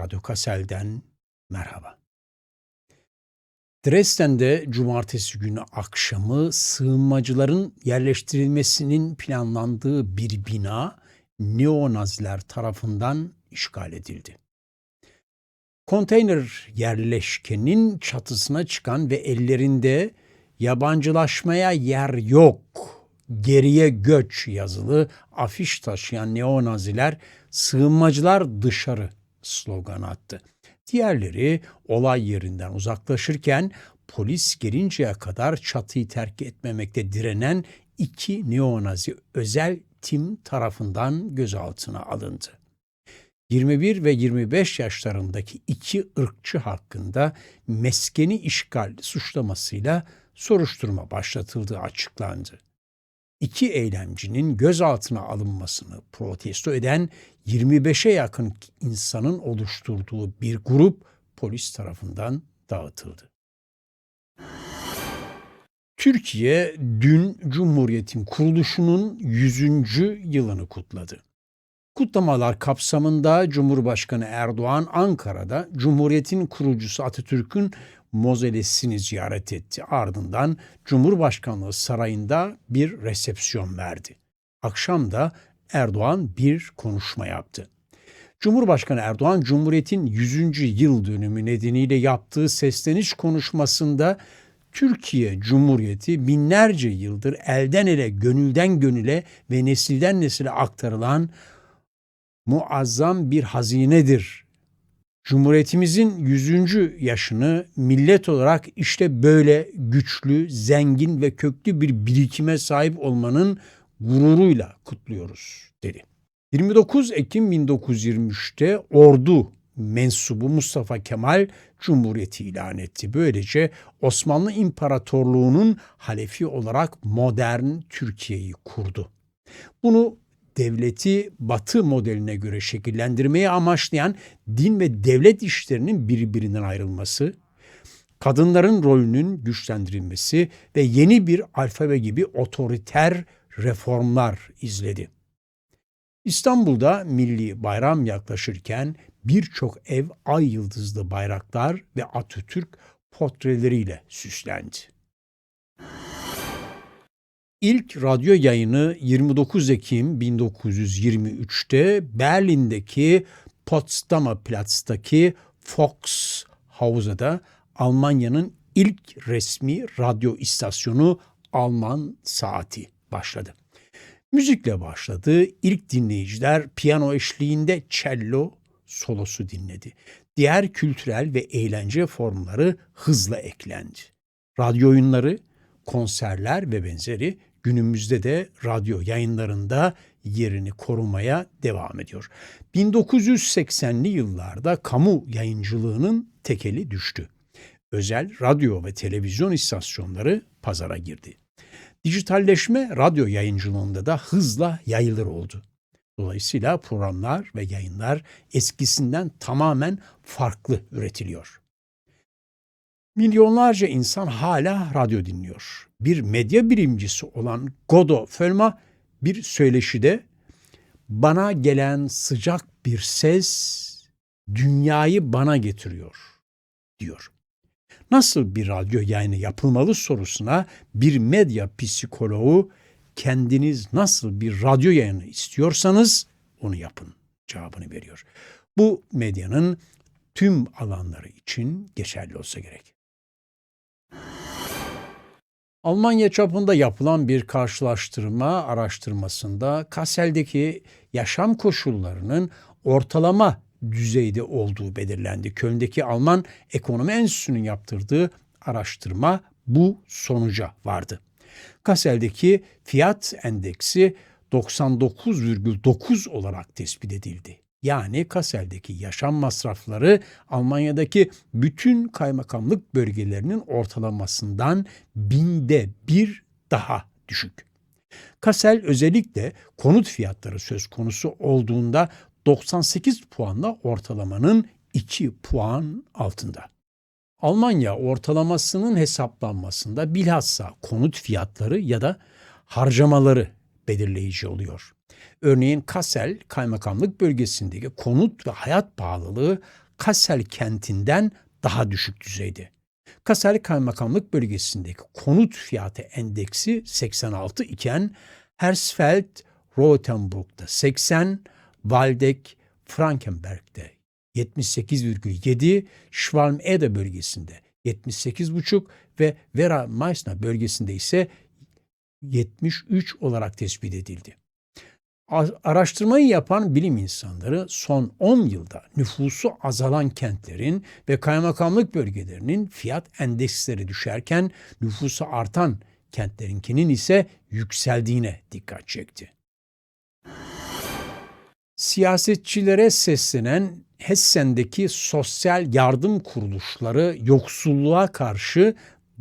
Radyo Kassel'den merhaba. Dresden'de cumartesi günü akşamı sığınmacıların yerleştirilmesinin planlandığı bir bina neonaziler tarafından işgal edildi. Konteyner yerleşkenin çatısına çıkan ve ellerinde yabancılaşmaya yer yok, geriye göç yazılı afiş taşıyan neonaziler sığınmacılar dışarı slogan attı. Diğerleri olay yerinden uzaklaşırken polis gelinceye kadar çatıyı terk etmemekte direnen iki neonazi özel tim tarafından gözaltına alındı. 21 ve 25 yaşlarındaki iki ırkçı hakkında meskeni işgal suçlamasıyla soruşturma başlatıldığı açıklandı. İki eylemcinin gözaltına alınmasını protesto eden 25'e yakın insanın oluşturduğu bir grup polis tarafından dağıtıldı. Türkiye dün Cumhuriyet'in kuruluşunun 100. yılını kutladı. Kutlamalar kapsamında Cumhurbaşkanı Erdoğan Ankara'da Cumhuriyet'in kurucusu Atatürk'ün mozolesini ziyaret etti. Ardından Cumhurbaşkanlığı sarayında bir resepsiyon verdi. Akşam da Erdoğan bir konuşma yaptı. Cumhurbaşkanı Erdoğan Cumhuriyet'in 100. yıl dönümü nedeniyle yaptığı sesleniş konuşmasında Türkiye Cumhuriyeti binlerce yıldır elden ele, gönülden gönüle ve nesilden nesile aktarılan muazzam bir hazinedir. Cumhuriyetimizin 100. yaşını millet olarak işte böyle güçlü, zengin ve köklü bir birikime sahip olmanın gururuyla kutluyoruz dedi. 29 Ekim 1923'te ordu mensubu Mustafa Kemal Cumhuriyeti ilan etti. Böylece Osmanlı İmparatorluğu'nun halefi olarak modern Türkiye'yi kurdu. Bunu devleti batı modeline göre şekillendirmeyi amaçlayan din ve devlet işlerinin birbirinden ayrılması, kadınların rolünün güçlendirilmesi ve yeni bir alfabe gibi otoriter reformlar izledi. İstanbul'da milli bayram yaklaşırken birçok ev ay yıldızlı bayraklar ve Atatürk portreleriyle süslendi. İlk radyo yayını 29 Ekim 1923'te Berlin'deki Potsdamer Platz'taki Fox House'da Almanya'nın ilk resmi radyo istasyonu Alman Saati başladı. Müzikle başladı. İlk dinleyiciler piyano eşliğinde cello solosu dinledi. Diğer kültürel ve eğlence formları hızla eklendi. Radyo oyunları, konserler ve benzeri günümüzde de radyo yayınlarında yerini korumaya devam ediyor. 1980'li yıllarda kamu yayıncılığının tekeli düştü. Özel radyo ve televizyon istasyonları pazara girdi. Dijitalleşme radyo yayıncılığında da hızla yayılır oldu. Dolayısıyla programlar ve yayınlar eskisinden tamamen farklı üretiliyor. Milyonlarca insan hala radyo dinliyor. Bir medya bilimcisi olan Godo Fölma bir söyleşide bana gelen sıcak bir ses dünyayı bana getiriyor diyor. Nasıl bir radyo yayını yapılmalı sorusuna bir medya psikoloğu kendiniz nasıl bir radyo yayını istiyorsanız onu yapın cevabını veriyor. Bu medyanın tüm alanları için geçerli olsa gerek. Almanya çapında yapılan bir karşılaştırma araştırmasında Kassel'deki yaşam koşullarının ortalama düzeyde olduğu belirlendi. Köln'deki Alman Ekonomi Enstitüsü'nün yaptırdığı araştırma bu sonuca vardı. Kassel'deki fiyat endeksi 99,9 olarak tespit edildi. Yani Kassel'deki yaşam masrafları Almanya'daki bütün kaymakamlık bölgelerinin ortalamasından binde bir daha düşük. Kassel özellikle konut fiyatları söz konusu olduğunda 98 puanla ortalamanın 2 puan altında. Almanya ortalamasının hesaplanmasında bilhassa konut fiyatları ya da harcamaları belirleyici oluyor. Örneğin Kassel kaymakamlık bölgesindeki konut ve hayat pahalılığı Kassel kentinden daha düşük düzeyde. Kassel kaymakamlık bölgesindeki konut fiyatı endeksi 86 iken Hersfeld, Rotenburg'da 80, Waldeck, Frankenberg'de 78,7, Schwalm-Eder bölgesinde 78,5 ve Vera Meissner bölgesinde ise 73 olarak tespit edildi. Araştırmayı yapan bilim insanları son 10 yılda nüfusu azalan kentlerin ve kaymakamlık bölgelerinin fiyat endeksleri düşerken nüfusu artan kentlerinkinin ise yükseldiğine dikkat çekti. Siyasetçilere seslenen Hessen'deki sosyal yardım kuruluşları yoksulluğa karşı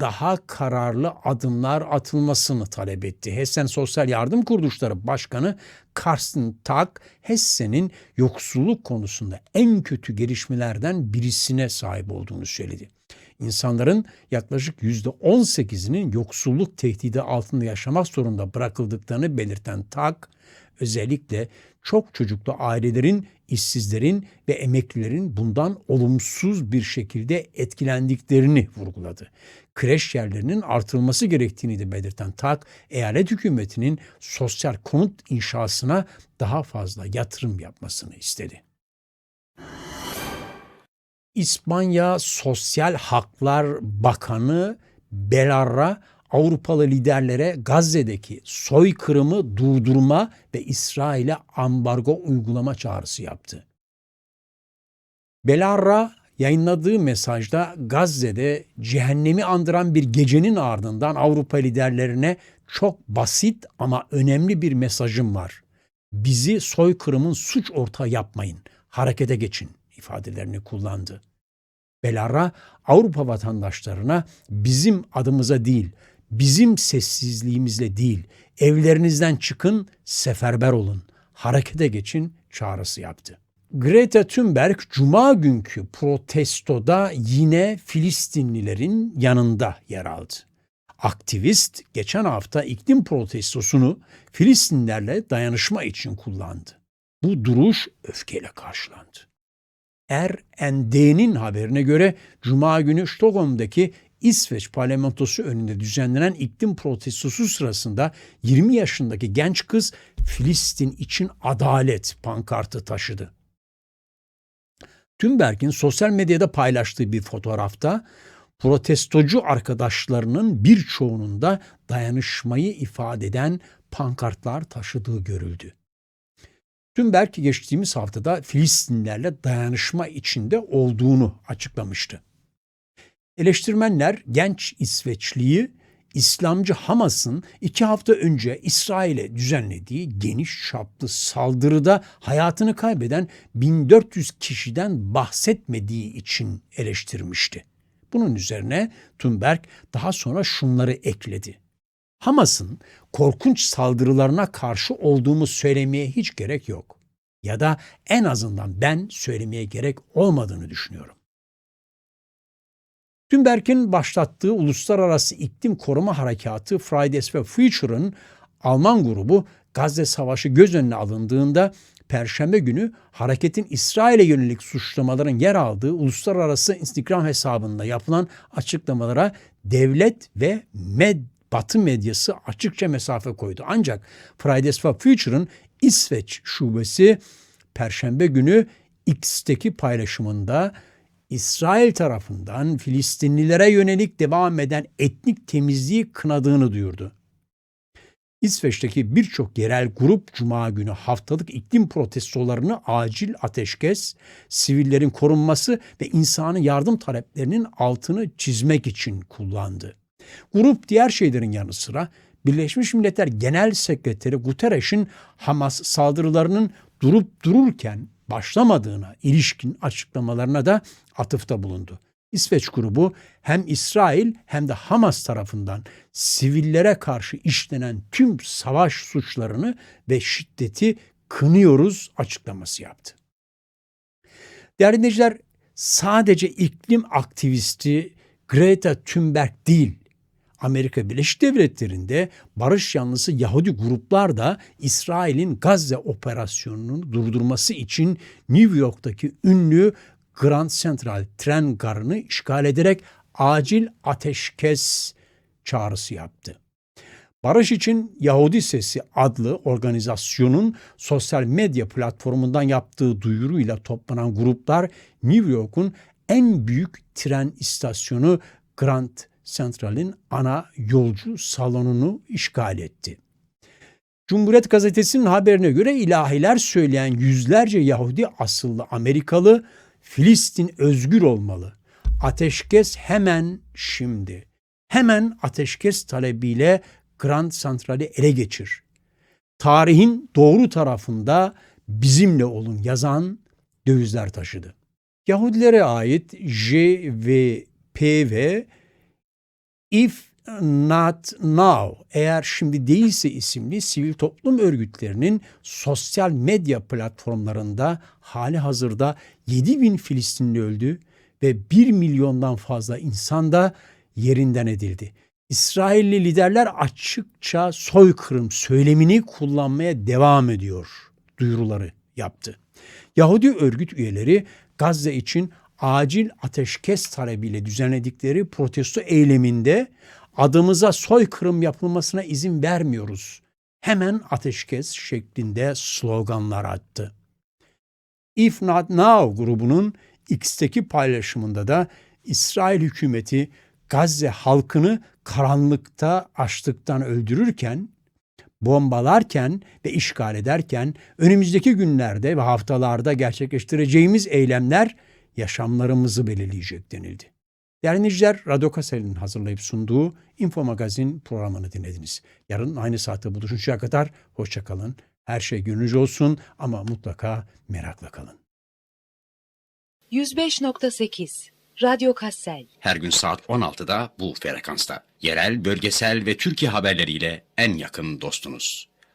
daha kararlı adımlar atılmasını talep etti. Hessen Sosyal Yardım Kuruluşları Başkanı Karsten Tag, Hessen'in yoksulluk konusunda en kötü gelişmelerden birisine sahip olduğunu söyledi. İnsanların yaklaşık %18'inin yoksulluk tehdidi altında yaşamak zorunda bırakıldıklarını belirten Tag, özellikle çok çocuklu ailelerin, işsizlerin ve emeklilerin bundan olumsuz bir şekilde etkilendiklerini vurguladı. Kreş yerlerinin artırılması gerektiğini de belirten TAK, eyalet hükümetinin sosyal konut inşasına daha fazla yatırım yapmasını istedi. İspanya Sosyal Haklar Bakanı Belarra Avrupalı liderlere Gazze'deki soykırımı durdurma ve İsrail'e ambargo uygulama çağrısı yaptı. Belarra yayınladığı mesajda Gazze'de cehennemi andıran bir gecenin ardından Avrupa liderlerine çok basit ama önemli bir mesajım var. Bizi soykırımın suç ortağı yapmayın, harekete geçin ifadelerini kullandı. Belarra Avrupa vatandaşlarına bizim adımıza değil, bizim sessizliğimizle değil, evlerinizden çıkın, seferber olun, harekete geçin çağrısı yaptı. Greta Thunberg cuma günkü protestoda yine Filistinlilerin yanında yer aldı. Aktivist geçen hafta iklim protestosunu Filistinlerle dayanışma için kullandı. Bu duruş öfkeyle karşılandı. RND'nin haberine göre Cuma günü Stockholm'daki İsveç parlamentosu önünde düzenlenen iklim protestosu sırasında 20 yaşındaki genç kız Filistin için adalet pankartı taşıdı. Thunberg'in sosyal medyada paylaştığı bir fotoğrafta protestocu arkadaşlarının birçoğunun da dayanışmayı ifade eden pankartlar taşıdığı görüldü. Thunberg geçtiğimiz haftada Filistinlerle dayanışma içinde olduğunu açıklamıştı. Eleştirmenler genç İsveçliyi İslamcı Hamas'ın iki hafta önce İsrail'e düzenlediği geniş çaplı saldırıda hayatını kaybeden 1400 kişiden bahsetmediği için eleştirmişti. Bunun üzerine Thunberg daha sonra şunları ekledi. Hamas'ın korkunç saldırılarına karşı olduğumu söylemeye hiç gerek yok. Ya da en azından ben söylemeye gerek olmadığını düşünüyorum. Thunberg'in başlattığı uluslararası iklim koruma harekatı Fridays for Future'ın Alman grubu Gazze Savaşı göz önüne alındığında Perşembe günü hareketin İsrail'e yönelik suçlamaların yer aldığı uluslararası Instagram hesabında yapılan açıklamalara devlet ve med Batı medyası açıkça mesafe koydu. Ancak Fridays for Future'ın İsveç şubesi Perşembe günü X'teki paylaşımında İsrail tarafından Filistinlilere yönelik devam eden etnik temizliği kınadığını duyurdu. İsveç'teki birçok yerel grup Cuma günü haftalık iklim protestolarını acil ateşkes, sivillerin korunması ve insanı yardım taleplerinin altını çizmek için kullandı. Grup diğer şeylerin yanı sıra Birleşmiş Milletler Genel Sekreteri Guterres'in Hamas saldırılarının durup dururken başlamadığına ilişkin açıklamalarına da atıfta bulundu. İsveç grubu hem İsrail hem de Hamas tarafından sivillere karşı işlenen tüm savaş suçlarını ve şiddeti kınıyoruz açıklaması yaptı. Değerli dinleyiciler, sadece iklim aktivisti Greta Thunberg değil, Amerika Birleşik Devletleri'nde barış yanlısı Yahudi gruplar da İsrail'in Gazze operasyonunu durdurması için New York'taki ünlü Grand Central tren garını işgal ederek acil ateşkes çağrısı yaptı. Barış için Yahudi Sesi adlı organizasyonun sosyal medya platformundan yaptığı duyuruyla toplanan gruplar New York'un en büyük tren istasyonu Grand Central'in ana yolcu salonunu işgal etti. Cumhuriyet Gazetesi'nin haberine göre ilahiler söyleyen yüzlerce Yahudi asıllı Amerikalı Filistin özgür olmalı. Ateşkes hemen şimdi. Hemen ateşkes talebiyle Grand Central'i ele geçir. Tarihin doğru tarafında bizimle olun yazan dövizler taşıdı. Yahudilere ait J ve P ve If Not Now eğer şimdi değilse isimli sivil toplum örgütlerinin sosyal medya platformlarında hali hazırda 7 bin Filistinli öldü ve 1 milyondan fazla insan da yerinden edildi. İsrailli liderler açıkça soykırım söylemini kullanmaya devam ediyor duyuruları yaptı. Yahudi örgüt üyeleri Gazze için acil ateşkes talebiyle düzenledikleri protesto eyleminde adımıza soykırım yapılmasına izin vermiyoruz. Hemen ateşkes şeklinde sloganlar attı. If Not Now grubunun X'teki paylaşımında da İsrail hükümeti Gazze halkını karanlıkta açlıktan öldürürken, bombalarken ve işgal ederken önümüzdeki günlerde ve haftalarda gerçekleştireceğimiz eylemler yaşamlarımızı belirleyecek denildi. Değerli dinleyiciler, Radyo Kasel'in hazırlayıp sunduğu Info Magazin programını dinlediniz. Yarın aynı saatte buluşuncaya kadar hoşçakalın. Her şey gönlünüzce olsun ama mutlaka merakla kalın. 105.8 Radyo Kassel Her gün saat 16'da bu frekansta. Yerel, bölgesel ve Türkiye haberleriyle en yakın dostunuz.